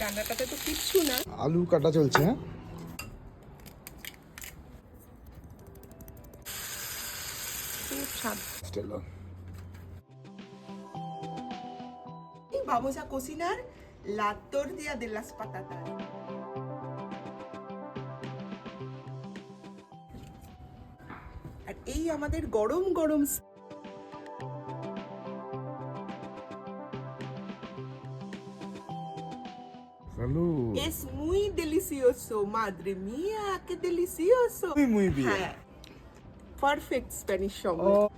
রান্নাটাতে তো কিচ্ছু না। আলু কাটা চলছে হ্যাঁ? খুব স্বাদ। Vamos a cocinar la tortilla de las patatas. আর এই আমাদের গরম গরম Salud. es muy delicioso, madre mía, qué delicioso. Muy, muy bien. হ্যাঁ পারফেক্ট স্প্যানিশ সঙ্গে Oh,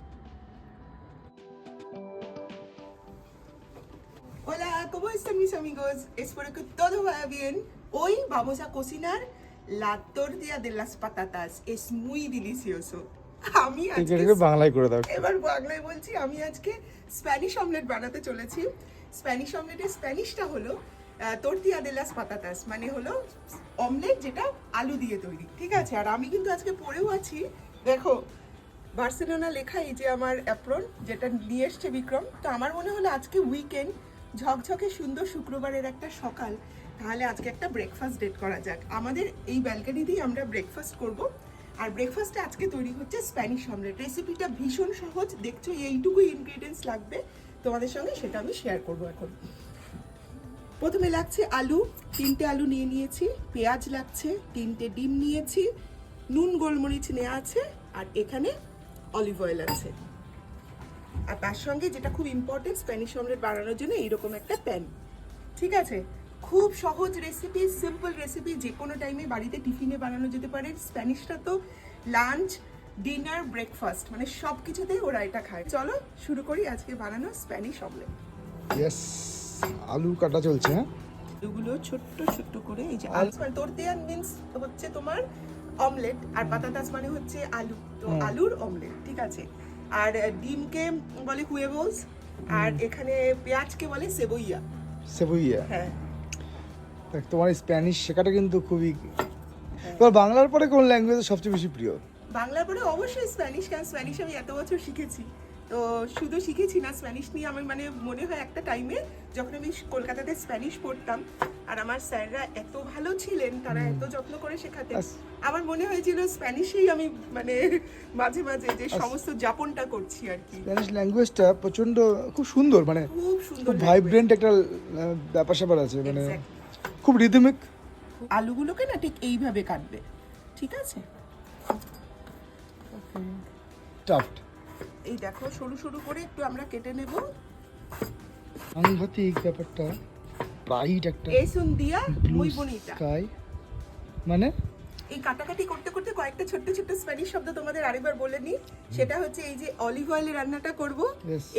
Hola, ¿cómo están mis amigos? Espero que todo vaya bien. Hoy vamos a cocinar la tortilla de las patatas. Es muy delicioso. আমি ঠিক আজকে আছে বাংলায় করে দাও এবার বাংলায় বলছি আমি আজকে স্প্যানিশ অমলেট বানাতে চলেছি স্প্যানিশ অমলেটের স্প্যানিশটা হলো তোরতিয়া দেলাস পাতাতাস মানে হলো অমলেট যেটা আলু দিয়ে তৈরি, ঠিক আছে? আর আমি কিন্তু আজকে পড়েও আছি, দেখো, বার্সেলোনা লেখা এই যে আমার অ্যাপ্রন যেটা নিয়ে এসছে বিক্রম, তো আমার মনে হলো আজকে উইকেন্ড ঝকঝকে সুন্দর শুক্রবারের একটা সকাল, তাহলে আজকে একটা ব্রেকফাস্ট ডেট করা যাক। আমাদের এই ব্যালকানিতেই আমরা ব্রেকফাস্ট করব, আর ব্রেকফাস্টে আজকে তৈরি হচ্ছে স্প্যানিশ অমলেট রেসিপিটা ভীষণ সহজ, দেখছ এইটুকু ইনগ্রেডিয়েন্টস লাগবে, তোমাদের সঙ্গে সেটা আমি শেয়ার করব এখন। প্রথমে লাগছে আলু, তিনটে আলু নিয়ে নিয়েছি, পেঁয়াজ লাগছে, তিনটে ডিম নিয়েছি, নুন গোলমরিচ নেওয়া আছে, আর এখানে অলিভ অয়েল আছে। আর তার সঙ্গে যেটা খুব ইম্পর্টেন্ট স্প্যানিশ অমলেট বানানোর জন্য এইরকম একটা প্যান ঠিক আছে? খুব সহজ রেসিপি সিম্পল রেসিপি যে কোনো টাইমে বাড়িতে টিফিনে বানানো যেতে পারে। স্প্যানিশটা তো লাঞ্চ ডিনার ব্রেকফাস্ট মানে সব কিছুতেই ওরা এটা খায়। চলো শুরু করি আজকে বানানো স্প্যানিশ অমলেট আলু কাটা চলছে হ্যাঁ? এগুলো ছোট্ট ছোট্ট করে এই যে আলু মানে তোরতিয়ান মিন্স হচ্ছে তোমার অমলেট আর পাতাতাস মানে হচ্ছে আলু। তো আলুর অমলেট ঠিক আছে? আর ডিমকে বলে হুয়েবোস আর এখানে পেঁয়াজকে বলে সেবইয়া। সেবুইয়া। হ্যাঁ। তোমার স্প্যানিশ শেখাটা কিন্তু খুবই তোমার বাংলার পরে কোন ল্যাঙ্গুয়েজ সবচেয়ে বেশি প্রিয়? বাংলার পরে অবশ্যই স্প্যানিশ কারণ স্প্যানিশ আমি এত বছর শিখেছি। তো শুধু শিখেছি না স্প্যানিশ নিয়ে আমার মানে মনে হয় একটা টাইমে যখন আমি কলকাতাতে স্প্যানিশ পড়তাম আর আমার স্যাররা এত ভালো ছিলেন তারা এত যত্ন করে শেখাতেন। আমার মনে হয়েছিল স্প্যানিশেই আমি মানে মাঝে মাঝে যে সমস্ত যাপনটা করছি আর কি। স্প্যানিশ ল্যাঙ্গুয়েজটা প্রচণ্ড খুব সুন্দর মানে খুব সুন্দর ভাইব্রেন্ট একটা ব্যাপার স্যাপার আছে মানে খুব রিদমিক আলুগুলোকে না ঠিক এইভাবে কাটবে ঠিক আছে? টাফট এই দেখো সরু সরু করে একটু আমরা কেটে নেব। সাংঘাতিক ব্যাপারটা ব্রাইট একটা día blue muy bonita sky মানে? এই কাটাকাটি করতে করতে কয়েকটা ছোট্ট ছোট্ট স্প্যানিশ শব্দ তোমাদের আরেকবার বলে নিই। সেটা হচ্ছে এই যে অলিভ অয়েলে রান্নাটা করব।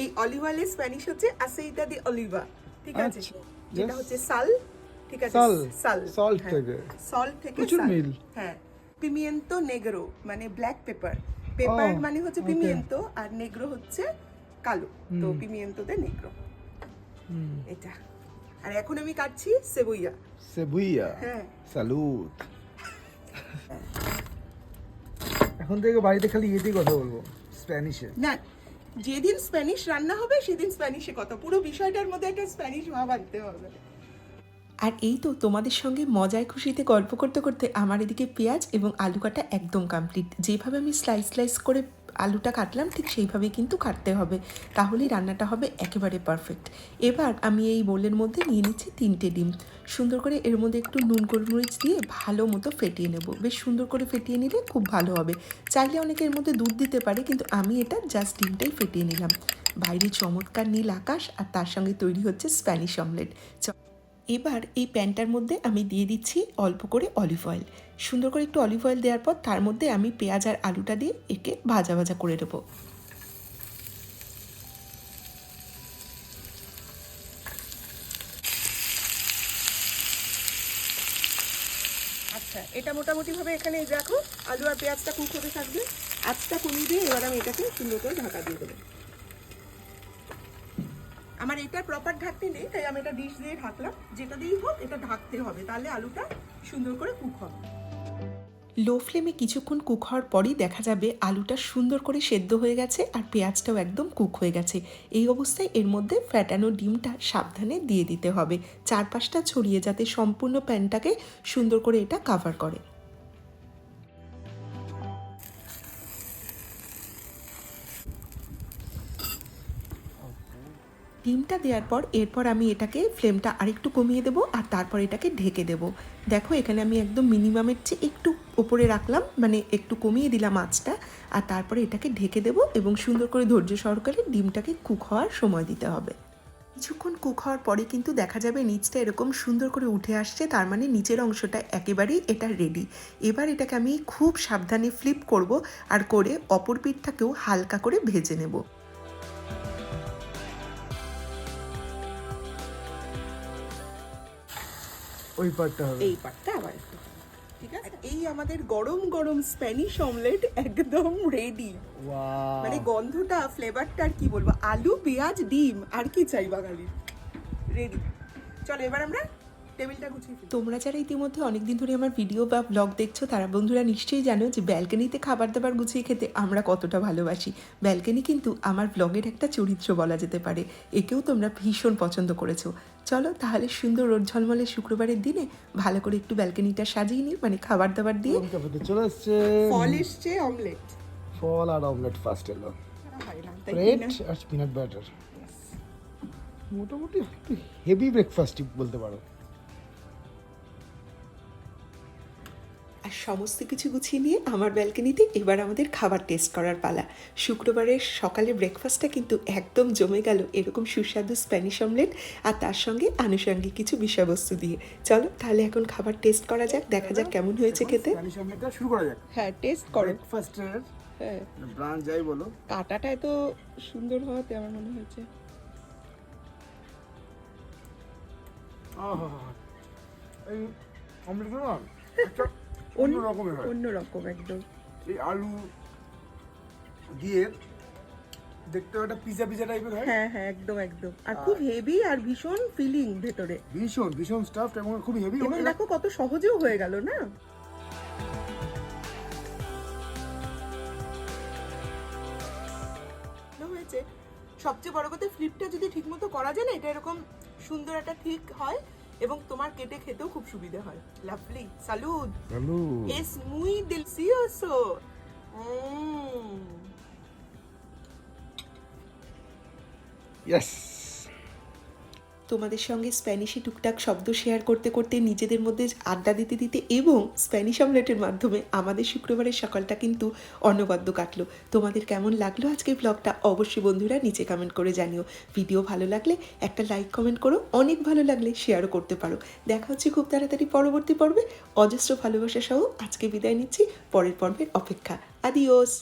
এই অলিভ অয়েলের স্প্যানিশ হচ্ছে আসেইতা দি অলিভা ঠিক আছে? আচ্ছা, যেটা হচ্ছে সাল ঠিক আছে? সাল, সাল salt থেকে। সল্ট থেকে প্রচুর মিল। হ্যাঁ। পিমিয়েন্তো নেগ্রো মানে ব্ল্যাক পেপার পেপার মানে হচ্ছে পিমিয়েন্তো আর নেগ্রো হচ্ছে কালো। তো হুম। পিমিয়েন্তো দে নেগ্রো এটা। আর এখন আমি কাটছি সেবুইয়া সেবুইয়া স্যালুট এখন থেকে বাড়িতে খালি ইয়েতেই কথা বলব স্প্যানিশে না যেদিন স্প্যানিশ রান্না হবে সেদিন স্প্যানিশে কথা। পুরো বিষয়টার মধ্যে একটা স্প্যানিশ ভাব আনতে হবে। আর এই তো তোমাদের সঙ্গে মজায় খুশিতে গল্প করতে করতে আমার এদিকে পেঁয়াজ এবং আলু কাটা একদম কমপ্লিট যেভাবে আমি স্লাইস স্লাইস করে আলুটা কাটলাম, ঠিক সেইভাবেই কিন্তু কাটতে হবে। তাহলেই রান্নাটা হবে একেবারে পারফেক্ট এবার আমি এই বোলের মধ্যে নিয়ে নিচ্ছি তিনটে ডিম। সুন্দর করে এর মধ্যে একটু নুন, গোলমরিচ দিয়ে ভালো মতো ফেটিয়ে নেব। বেশ সুন্দর করে ফেটিয়ে নিলে খুব ভালো হবে। চাইলে অনেকে এর মধ্যে দুধ দিতে পারে, কিন্তু আমি এটা জাস্ট ডিমটাই ফেটিয়ে নিলাম। বাইরে চমৎকার নীল আকাশ আর তার সঙ্গে তৈরি হচ্ছে স্প্যানিশ অমলেট এবার এই প্যানটার মধ্যে আমি দিয়ে দিচ্ছি অল্প করে অলিভ অয়েল। সুন্দর করে একটু অলিভ অয়েল দেওয়ার পর তার মধ্যে আমি পেঁয়াজ আর আলুটা দিয়ে একে ভাজা ভাজা করে দেবো আচ্ছা এটা মোটামুটি ভাবে এখানে দেখো আলু আর পেঁয়াজটা কুক হতে থাকবে। আঁচটা কমিয়ে দিয়ে এবার আমি এটাকে সুন্দর করে ঢাকা দিয়ে দেবো। আমার এটা প্রপার ঢাকতে নেই, তাই আমি এটা ডিশ দিয়ে ঢাকলাম। যেটা দিয়েই হোক, এটা ঢাকতে হবে, তাহলে আলুটা সুন্দর করে কুক হবে। লো ফ্লেমে কিছুক্ষণ কুক হওয়ার পরই দেখা যাবে আলুটা সুন্দর করে সেদ্ধ হয়ে গেছে আর পেঁয়াজটাও একদম কুক হয়ে গেছে। এই অবস্থায় এর মধ্যে ফ্যাটানো ডিমটা সাবধানে দিয়ে দিতে হবে। চারপাশটা ছড়িয়ে যাতে সম্পূর্ণ প্যানটাকে সুন্দর করে এটা কাভার করে। ডিমটা দেওয়ার পর এরপর আমি এটাকে ফ্লেমটা আরেকটু কমিয়ে দেবো আর তারপর এটাকে ঢেকে দেবো। দেখো, এখানে আমি একদম মিনিমামের চেয়ে একটু ওপরে রাখলাম মানে একটু কমিয়ে দিলাম আঁচটা আর তারপরে এটাকে ঢেকে দেবো এবং সুন্দর করে ধৈর্য সহকারে ডিমটাকে কুক হওয়ার সময় দিতে হবে। কিছুক্ষণ কুক হওয়ার পরে কিন্তু দেখা যাবে নিচটা এরকম সুন্দর করে উঠে আসছে, তার মানে নিচের অংশটা একেবারেই এটা রেডি এবার এটাকে আমি খুব সাবধানে ফ্লিপ করব আর করে অপর পিঠটাকেও হালকা করে ভেজে নেব। ওই পার্টটা হবে। এই পার্টটা আবার একটু। ঠিক আছে? এই আমাদের গরম গরম স্প্যানিশ অমলেট একদম রেডি! মানে গন্ধটা ফ্লেভারটা আর কি বলব? আলু পেঁয়াজ ডিম আর কি চাই বাঙালির। রেডি চলো এবার আমরা টেবিলটা গুছিয়ে তোমরা যারা ইতিমধ্যে অনেকদিন ধরে আমার ভিডিও বা ব্লগ দেখছ তারা বন্ধুরা নিশ্চয়ই জানো যে ব্যালকনিতে খাবার দাবার গুছিয়ে খেতে আমরা কতটা ভালোবাসি। ব্যালকনি কিন্তু আমার ব্লগের একটা চরিত্র বলা যেতে পারে। একেও তোমরা ভীষণ পছন্দ করেছ। চলো তাহলে সুন্দর রোদ ঝলমলে শুক্রবারের দিনে ভালো করে একটু ব্যালকনিটা সাজিয়ে নিই মানে খাবার দাবার দিয়ে চলে এসছে। ফল এসছে অমলেট ফল আর অমলেট ফার্স্ট এলো। ব্রেড আর পিনাট বাটার মোটামুটি একটু হেভি ব্রেকফাস্টই বলতে পারো। আর সমস্ত কিছু গুছিয়ে নিয়ে আমার ব্যালকনিতে এবার আমাদের খাবার টেস্ট করার পালা। শুক্রবারের সকালে ব্রেকফাস্টটা কিন্তু একদম জমে গেল এরকম সুস্বাদু স্প্যানিশ অমলেট আর তার সঙ্গে আনুষঙ্গিক কিছু বিষয়বস্তু দিয়ে। চলো তাহলে এখন খাবার টেস্ট করা যাক দেখা যাক কেমন হয়েছে খেতে। শুরু করা যাক। হ্যাঁ টেস্ট করো। ব্রেকফাস্টের হ্যাঁ। ব্রাঞ্চ যাই বলো। কাটাটা এত সুন্দর হওয়াতে আমার মনে হয়েছে। এই অমলেটগুলো না অন্য রকমের হয়। অন্য রকম একদম। এই আলু দিয়ে দেখতে একটা পিজা পিজা টাইপের হয়। হ্যাঁ হ্যাঁ একদম একদম। আর খুব হেভি আর ভীষণ ফিলিং ভেতরে। ভীষণ ভীষণ স্টাফ এবং খুব হেভি এবং দেখো কত সহজেও হয়ে গেল না? সবচেয়ে বড় কথা ফ্লিপটা যদি ঠিকমতো করা যায় না এটা এরকম সুন্দর একটা ঠিক হয় এবং তোমার কেটে খেতেও খুব সুবিধা হয়। লাভলি সালুদ এস মুই muy উম Mm. তোমাদের সঙ্গে স্প্যানিশে টুকটাক শব্দ শেয়ার করতে করতে নিজেদের মধ্যে আড্ডা দিতে দিতে এবং স্প্যানিশ অমলেটের মাধ্যমে আমাদের শুক্রবারের সকালটা কিন্তু অনবদ্য কাটলো। তোমাদের কেমন লাগল আজকের ব্লগটা অবশ্যই বন্ধুরা নিচে কমেন্ট করে জানিও। ভিডিও ভালো লাগলে একটা লাইক কমেন্ট করো। অনেক ভালো লাগলে শেয়ারও করতে পারো। দেখা হচ্ছে খুব তাড়াতাড়ি পরবর্তী পর্বে। অজস্র ভালোবাসা সহ আজকে বিদায় নিচ্ছি। পরের পর্বের অপেক্ষা। আদিওস